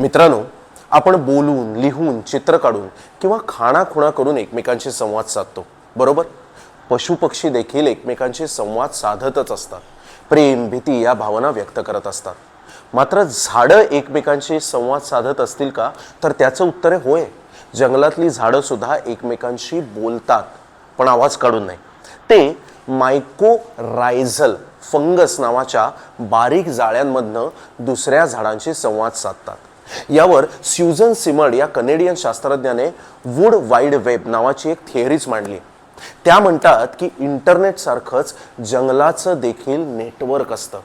मित्रांनो आपण बोलून लिहून चित्र काढून किंवा खाणाखुणा करून एकमेकांशी संवाद साधतो बरोबर? पशुपक्षी देखील एकमेकांशी संवाद साधतच असतात. प्रेम भीती या भावना व्यक्त करत असतात. मात्र झाडं एकमेकांशी संवाद साधत असतील का? तर त्याचं उत्तर आहे होय. जंगलातली झाडंसुद्धा एकमेकांशी बोलतात पण आवाज काढून नाही. ते मायकोरायझल फंगस नावाच्या बारीक जाळ्यांमधनं दुसऱ्या झाडांशी संवाद साधतात. यावर स्युझन सिमर्ड या कनेडियन शास्त्रज्ञाने वूड वाईड वेब नावाची एक थिअरीच मांडली. त्या म्हणतात की इंटरनेटसारखंच जंगलाचं देखील नेटवर्क असतं.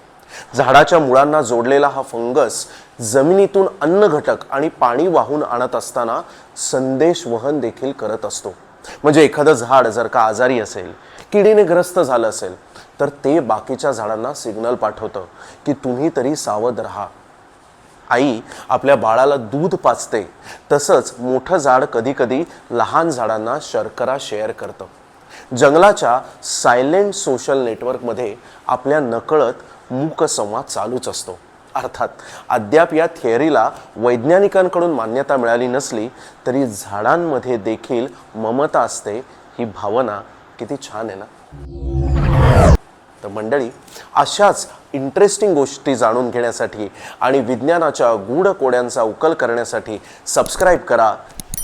झाडाच्या मुळांना जोडलेला हा फंगस जमिनीतून अन्न घटक आणि पाणी वाहून आणत असताना संदेश वहन देखील करत असतो. म्हणजे एखादं झाड जर का आजारी असेल किडीने ग्रस्त झालं असेल तर ते बाकीच्या झाडांना सिग्नल पाठवतं की तुम्ही तरी सावध राहा. आई आपल्या बाळाला दूध पाचते तसंच मोठं झाड कधीकधी लहान झाडांना शर्करा शेअर करतं. जंगलाच्या सायलेंट सोशल नेटवर्कमध्ये आपल्या नकळत मूक संवाद चालूच असतो. अर्थात अद्याप या थिअरीला वैज्ञानिकांकडून मान्यता मिळाली नसली तरी झाडांमध्ये देखील ममता असते ही भावना किती छान आहे ना? तर मंडळी अशाच इंटरेस्टिंग गोष्टी जाणून घेण्यासाठी आणि विज्ञानाच्या गूढ कोड्यांचा उकल करण्यासाठी सबस्क्राईब करा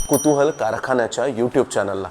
कुतूहल कारखान्याच्या यूट्यूब चॅनलला